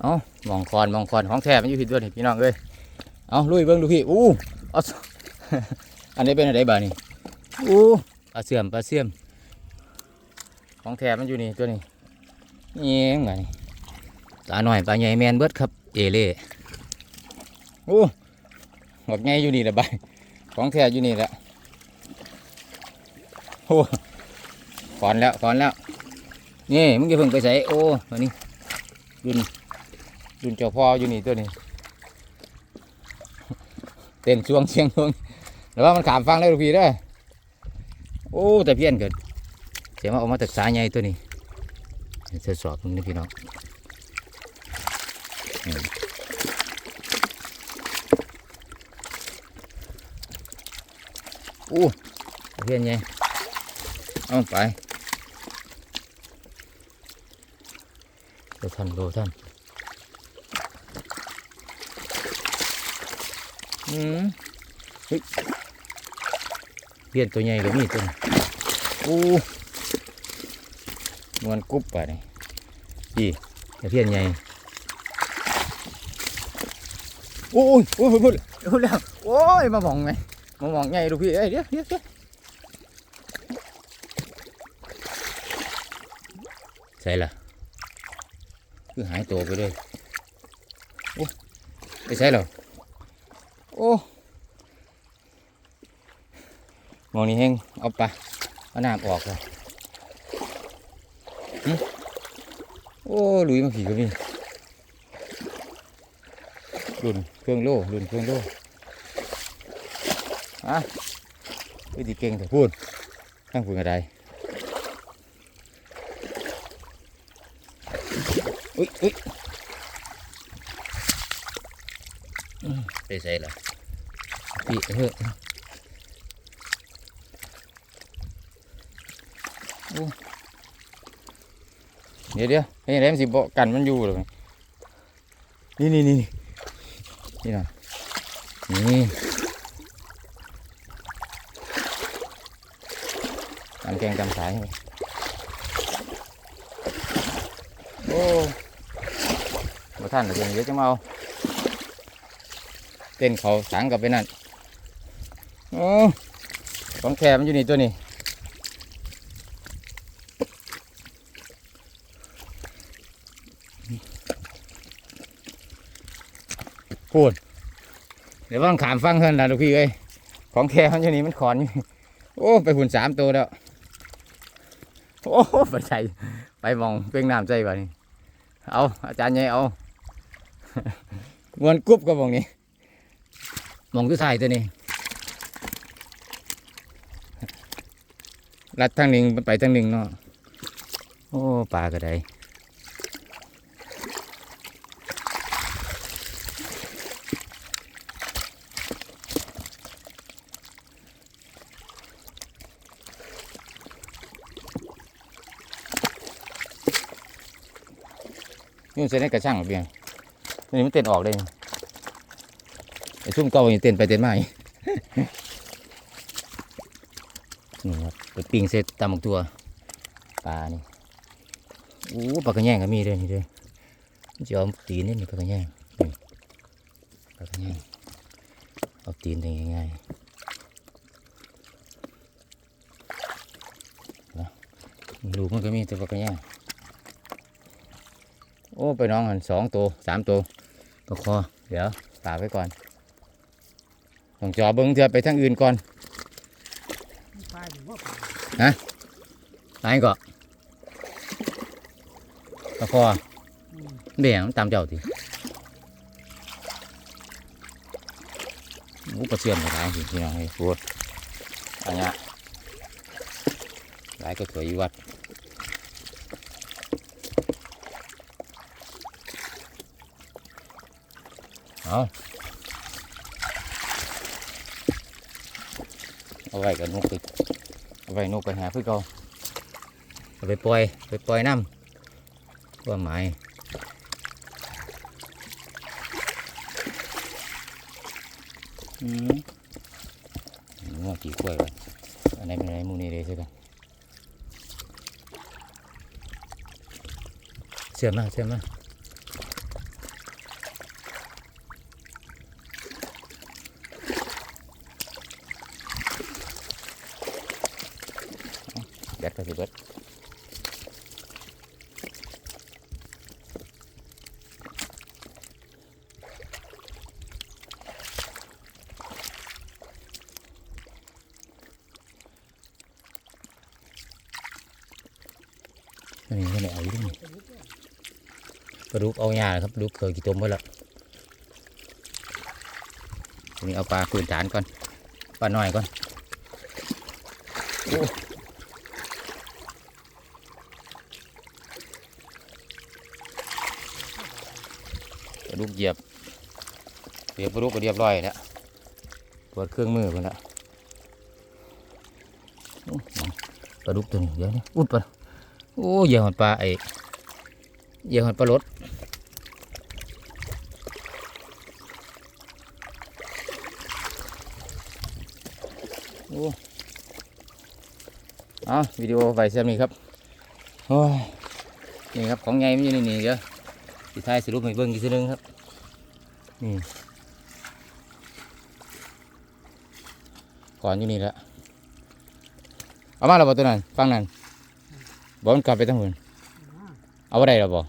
เอามองคอนมองคอนของแท้มันอยู่ผิดด้วยนี่พี่น้องเอ้ยเอาลุยเบิ้งดูพี่อู้เอาอันนี้เป็นอะไรบ้านี่อู้ปลาเสื่อมปลาเสื่อม ของแท้มันอยู่นี่ตัวนี้นี่เองไงนี่ปลาหน่อยปลาใหญ่แมนเบิดครับเอเล่อู้หมดไงอยู่นี่แหละใบายของแท้อยู่นี่แหละโอ้ฟอนแล้วฟอนแล้วนี่มึงจะเพิ่งไปใส่โอ้มานี่รุ่น รุ่นเจ้าพ่ออยู่นี่ตัวนี้ เต้นช่วงเชียงช่วงแล้วว่ามันขามฟังได้ลูกพี่ได้โอ้แต่เพี้ยนเกิดเสียมาออกมาจากสายใหญ่ตัวนี้เสียสอบมึงนี่พี่น้องอืมโอ้เพี้ยนใหญ่เอาไปดูท่านดูท่าน อืมเฮ้ยเพี้ยนตัวใหญ่ก็มีตัวนี้โอ้มวนกรุบไปนี่ดีแต่เพี้ยนใหญ่โอ้ยโอ้ยพูดพูดแล้วโอ้ยมาหมองไงมาหมองใหญ่ลูกพี่เอ้ยเดี๋ยวเดี๋ยวเดี๋ยวใช่ละคือหายตัวไปเลยโอ้ไปใช่เหรอ โอ้มองนี่เฮงเอาไปเอาน้ำออกเลยโอ้ลุยมาผีก็มีรุ่นเครื่องโล่รุ่นเครื่องโล่อะวิธีเก่งแต่พูดทั้งพูดอะไรอุ้ยอุ้ย ไป ใส่ละพี่เฮ้ยโอ้เดี๋ยวเดี๋ยวไอ้แรมนสิบกันมันอยู่เลยนี่นี่นี่นี่นะนี่ตำแกงตำสายโอ้มาท่านเดี๋ยวเดี๋ยวจะมาเอา ต้นเขาสังกับไปนั่นโอ้ของแคมันอยู่นี่ตัวนี้พูดเดี๋ยวว่างขามฟังเท่านั้นล่ะลูกพี่เอ้ยของแคมันอยู่นี่มันขอนโอ้ไปหุ่นสามตัวแล้วโอ้ไปใส่ไปมองเป้งน้ำใจบ่านี่เอาอาจารย์ใหญ่เอามวนกรุบกับมองนี้ มองตัวท้ายตัวนี้ลัดทางหนึ่งไปทางหนึ่งเนาะโอ้ปลาก็ไดนี่มันเส้นให้กระช่างเปล่าตัวนี้มันเต้นออกเลย ไอ้ซุ่มเก่าอย่เต้นไปเต้นมาอีนี่ครับไปปิ้งเสร็จตำบักตัวปลานี่โอ้ปลากระแยงก็มีด้วยนี่ด้วยมันจะเอาตีนนี่นี่ปลากระแยงปลากระแยงเอาตีนได้ง่ายๆลูกมันก็มีแต่ปลากระแยงโอ้ไปน้องหันสองตัวสามตัวประคอเดี๋ยวฝากไว้ก่อน ต้องจอเบิ้งเถื่อไปทางอื่นก่อนปลาอยู่ว่าปลาไหนก็ตะคอเบี่ยงตามเจ้าทีหมูปลาเสื่อมหลายสิพี่น้องให้พูดอันนี้หลายก็ถวยอยวัดเอา เอาไว้กับนกไปเอาไว้นกไปหาเพื่อเก่าเอาไปปล่อยไปปล่อยน้ำว่าหมายอืมงอกี่กล้วยไปอันไหนเป็นอะไรหมูนี่เลยใช่ไหมเสื่อมมาเสื่อมมา ดก็สิเบิดอันนี้ก็ไหนเอาอยู่นี่ปลาดุกเอาหญ้าครับดุกเคยกี่ตัวเมื่อละนี้เอาปลาคืนฐานก่อน ปลาหน่อยก่อนโอ้ป ลาดุกเหยียบเรียบปลาดุกก็เรียบร้อยแล้วปิดเครื่องมือไปแล้วปลาดุกตัวนี้เดี๋ยวนี้อุดปลาโอ้เหยียบหอดปลาไอ้เหยียบหอดปลารดโอ้เอาวิดีโอไปเสียนี้ครับโอ้ยนี่ครับของใหญ่ไม่อยู่ในนี่เดี๋ยวสิท้ายสรุปให้เบิ่งอีกทีนึงครับ นี่ก่อนอยู่นี่แหละเอามาแล้วบ่ตัวนั้นฟังนั้นบ่มันกลับไปทางหุ่นเอาบ่ได้หรอบ่